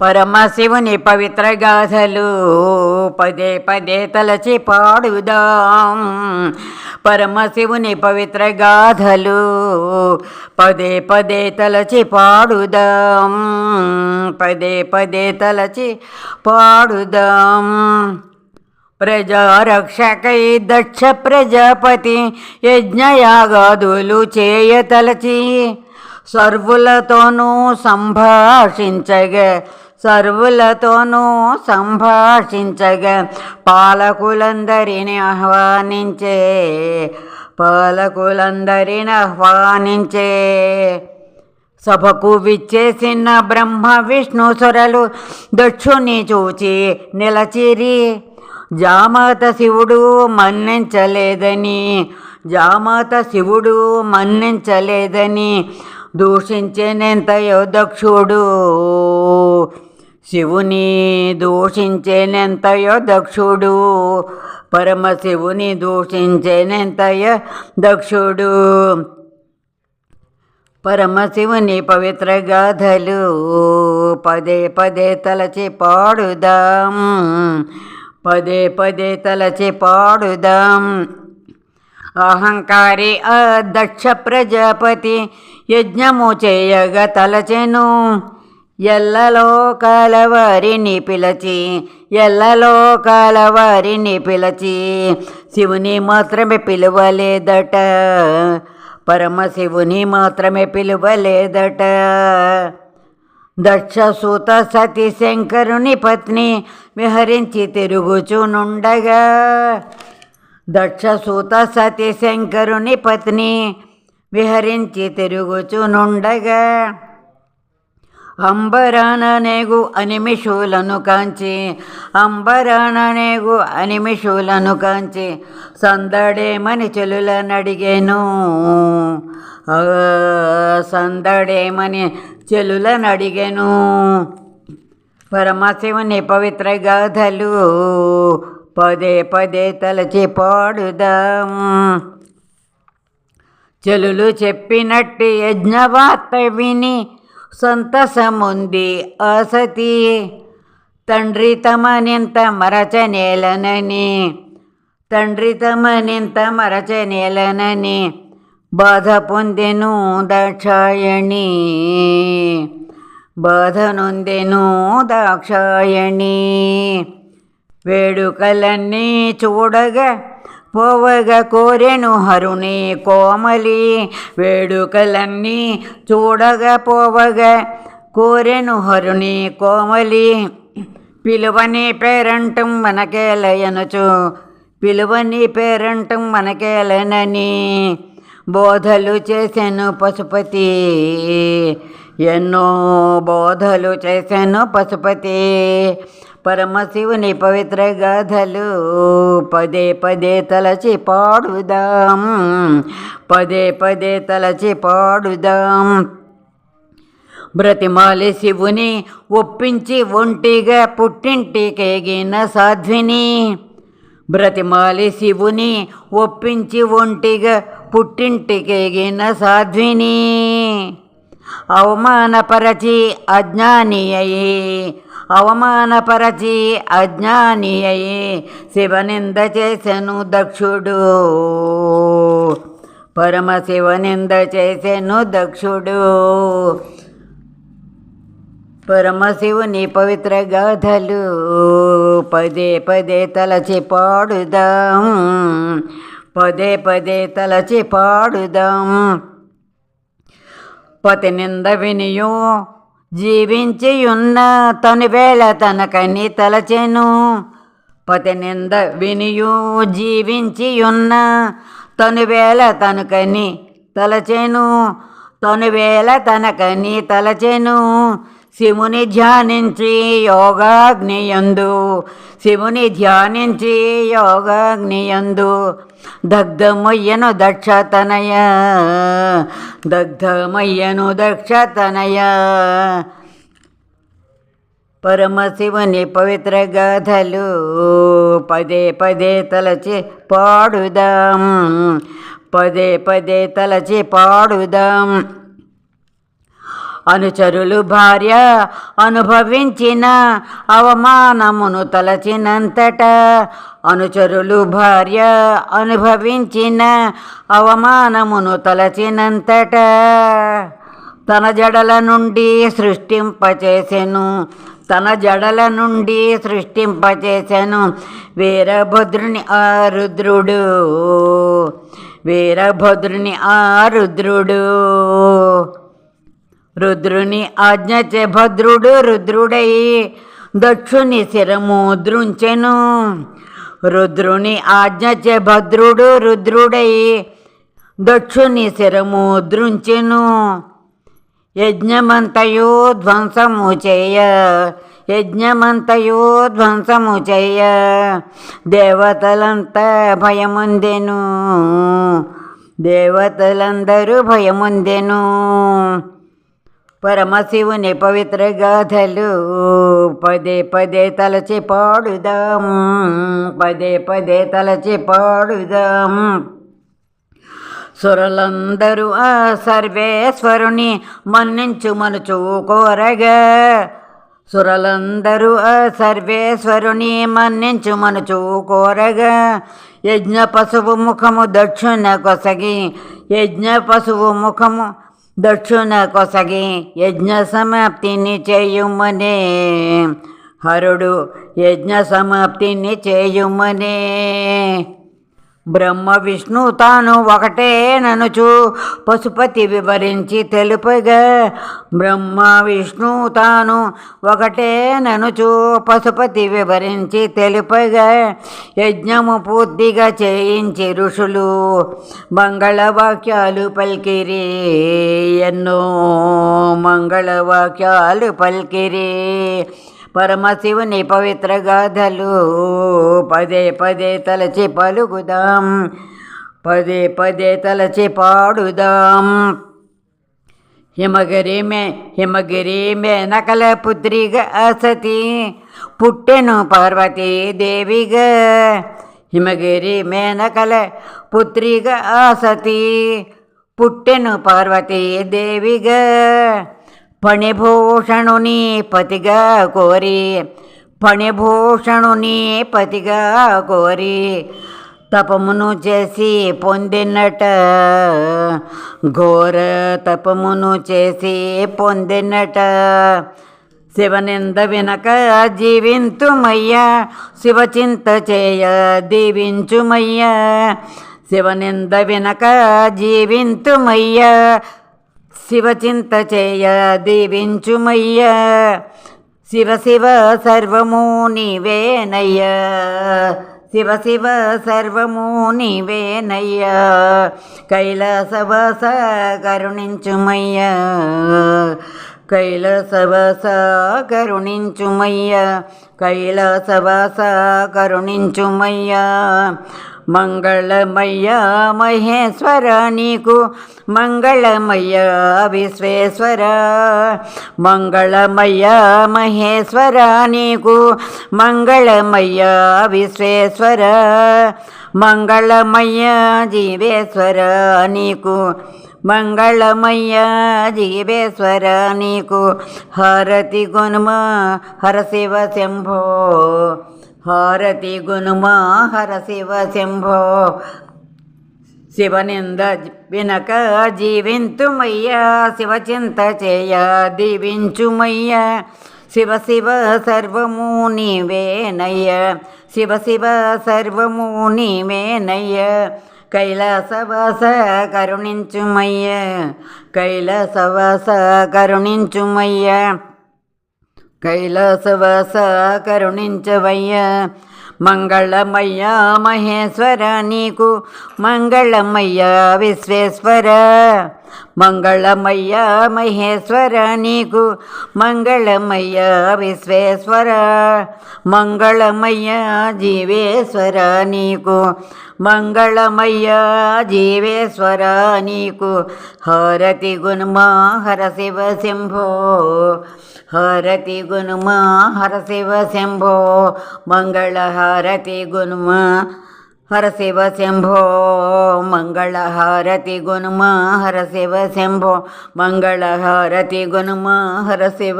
పరమశివుని పవిత్ర గాథలు పదే పదే తలచి పాడుదాం. పరమశివుని పవిత్ర గాథలు పదే పదే తలచి పాడుదాం. పదే పదే తలచి పాడుదాం. ప్రజారక్షకై దక్ష ప్రజాపతి యజ్ఞయాగాదులు చేయతలచి సర్వులతోనూ సంభాషించగా సర్వులతోనూ సంభాషించగా. పాలకులందరిని ఆహ్వానించే పాలకులందరిని ఆహ్వానించే. సభకు విచ్చేసిన బ్రహ్మ విష్ణు సురలు దక్షుని చూచి నిలచిరి. జామాత శివుడు మన్నించలేదని జామాత శివుడు మన్నించలేదని దూషించేనెంతయో దక్షుడు. శివుని దూషించేనెంతయో దక్షుడు? పరమశివుని దూషించేనెంతయో దక్షుడు? పరమశివుని పవిత్ర గాథలు పదే పదే తలచి పాడుదాం. పదే పదే తలచి పాడుదాం. అహంకారి అదక్ష ప్రజాపతి యజ్ఞము చేయగ తలచెను. ఎల్లలో కాలవారిని పిలచి ఎల్లలో కాలవారిని పిలచి శివుని మాత్రమే పిలువలేదట. పరమశివుని మాత్రమే పిలువలేదట. దక్షసూత సతి శంకరుని పత్ని విహరించి తిరుగుచునుండగా దక్షసూత సతి శంకరుని పత్ని విహరించి తిరుగుచునుండగా అంబరాననేగు అనిమిషులను కాంచి అంబరాననేగు అనిమిషులను కాంచి సందడేమని చెలులనడిగేను. సందడేమని చెలులనడిగెను. పరమశివుని పవిత్ర గాథలు పదే పదే తలచి పాడుదాం. చెలులు చెప్పినట్టు యజ్ఞవార్త విని సంతసముంది ఆసతి. తండ్రి తమనింత మరచనేలనని తండ్రి తమనింత మరచనేలనని బాధ పొందెను దాక్షాయణి. బాధ నొందెను దాక్షాయణి. వేడుకలన్నీ చూడగా పోవగా కోరెను హరుని కోమలి వేడుకలన్నీ చూడగా పోవగా కోరెను హరుని కోమలి. పిలువని పేరంటం మనకేలయనుచు పిలువని పేరంటం మనకేలనని బోధలు చేశాను పశుపతి. ఎన్నో బోధలు చేశాను పశుపతి. పరమశివుని పవిత్ర గాథలు. పదే పదే తలచి పాడుదాం. పదే పదే తలచి పాడుదాం. బ్రతిమాలి శివుని ఒప్పించి ఒంటిగా పుట్టింటికేగిన సాధ్విని. బ్రతిమాలి శివుని ఒప్పించి ఒంటిగా పుట్టింటికేగిన సాధ్విని. అవమానపరచి అజ్ఞాని అయి అవమానపరచి అజ్ఞాని అయి శివనింద చేసెను దక్షుడు. పరమశివనింద చేసెను దక్షుడు. పరమశివుని పవిత్ర గాథలు పదే పదే తలచి పాడుదాం. పదే పదే తలచి పాడుదాం. పతి నింద వినియో జీవించియున్న తను వేళ తనకని తలచెను. పతి నింద వినియు జీవించియున్న తను వేళ తనకని తలచెను. తను వేళ తనకని తలచెను. శివుని ధ్యానించి యోగాగ్నియందు. శివుని ధ్యానించి యోగాగ్నియందు. దగ్ధమయ్యను దక్షతనయ. దగ్ధమయ్యను దక్షతనయ. పరమశివుని పవిత్ర గాథలు పదే పదే తలచి పాడుదాం. పదే పదే తలచి పాడుదాం. అనుచరులు భార్య అనుభవించిన అవమానమును తలచినంతట అనుచరులు భార్య అనుభవించిన అవమానమును తలచినంతట తన జడల నుండి సృష్టింపచేసెను తన జడల నుండి సృష్టింపచేసెను. వీరభద్రుని ఆ రుద్రుడు వీరభద్రుని ఆ రుద్రుడు. రుద్రుని ఆజ్ఞచే భద్రుడు రుద్రుడై దక్షుని శిరము ద్రుంచెను రుద్రుని ఆజ్ఞచే భద్రుడు రుద్రుడై దక్షుని శిరము ద్రుంచెను యజ్ఞమంతయో ధ్వంసము చేయ యజ్ఞమంతయో ధ్వంసము చేయ దేవతలంతా భయముందెను. దేవతలందరూ భయముందెను. పరమశివుని పవిత్ర గాథలు. పదే పదే తలచి పాడుదాం. పదే పదే తలచి పాడుదాం. సురలందరూ ఆ సర్వేశ్వరుని మన్నించు మనుచు కోరగా. సురలందరూ ఆ సర్వేశ్వరుని మన్నించు మనుచు కోరగా. యజ్ఞ పశువు ముఖము దక్షిణ కొసగి. యజ్ఞ పశువు ముఖము దక్షిణ కొసగి యజ్ఞ సమాప్తిని చేయుమనే హరుడు యజ్ఞ సమాప్తిని చేయుమనే బ్రహ్మ విష్ణు తాను ఒకటే ననుచు. పశుపతి వివరించి తెలుపగా బ్రహ్మ విష్ణు తాను ఒకటే ననుచు. పశుపతి వివరించి తెలుపగా యజ్ఞము పూర్తిగా చేయించి ఋషులు మంగళవాక్యాలు పలికిరి ఎన్నో మంగళవాక్యాలు పలికిరి. పరమశివుని పవిత్ర గాథలు. పదే పదే తలచి పలుకుదాం. పదే పదే తలచి పాడుదాం. హిమగిరి మే హిమగిరి మే నకల పుత్రిగా అసతి పుట్టెను పార్వతీదేవిగా హిమగిరి మేనకల పుత్రిగా సతి పుట్టెను పార్వతీదేవిగా పణిభూషణుని పతిగా కోరి. పణిభూషణుని పతిగా కోరి. తపమును చేసి పొందినట. ఘోర తపమును చేసి పొందినట. శివనింద వినక జీవింతుమయ్యా శివచింత చేయ దీవించుమయ్యా. శివనింద వినక జీవింతుమయ్యా శివచింత చేయ దీవించుమయ్య శివ శివ సర్వము నీవేనయ్య. శివ శివ సర్వము నీవేనయ్య. కైలాసవాస కరుణించుమయ్య కైలాసవాస కరుణించుమయ్య కైలాసవాస కరుణించుమయ్యా మంగళమయ్యా మహేశ్వర నీకు మంగళమయ్యా విశ్వేశ్వర. మంగళమయ్యా మహేశ్వర నీకు మంగళమయ్యా విశ్వేశ్వర. మంగళమయ్యా జీవేశ్వర నీకు మంగళమయ్యా జీవేశ్వర నీకు హరతి హారతి హర శివ శంభో. హారతి గుణమా హర శివ శంభో శివనింద వినక జీవింతుమయ్యా శివచింత చేయ దీవించుమయ్యా శివ శివ సర్వము నీవేనయ్య శివ శివ సర్వము నీవేనయ్య కైలాసవాస కరుణించుమయ్య కైలాసవాస కరుణించుమయ్య కైలాసవాస కరుణించవయ్య మంగళమయ్య మహేశ్వర నీకు మంగళమయ్య విశ్వేశ్వర. మంగళమయ్య మహేశ్వర నీకు మంగళమయ్య విశ్వేశ్వర. మంగళమయ్య జీవేశ్వర నీకు మంగళమయ్య జీవేశ్వర నీకు హరతి గుణమా హర శివ శంభో. హరతి గుణమా హర శివ శంభో మంగళ హరతి గుణమా హర శివ శంభో మంగళహారతి గునుమ హర శివ శంభో మంగళహారతి గునుమ హర శివ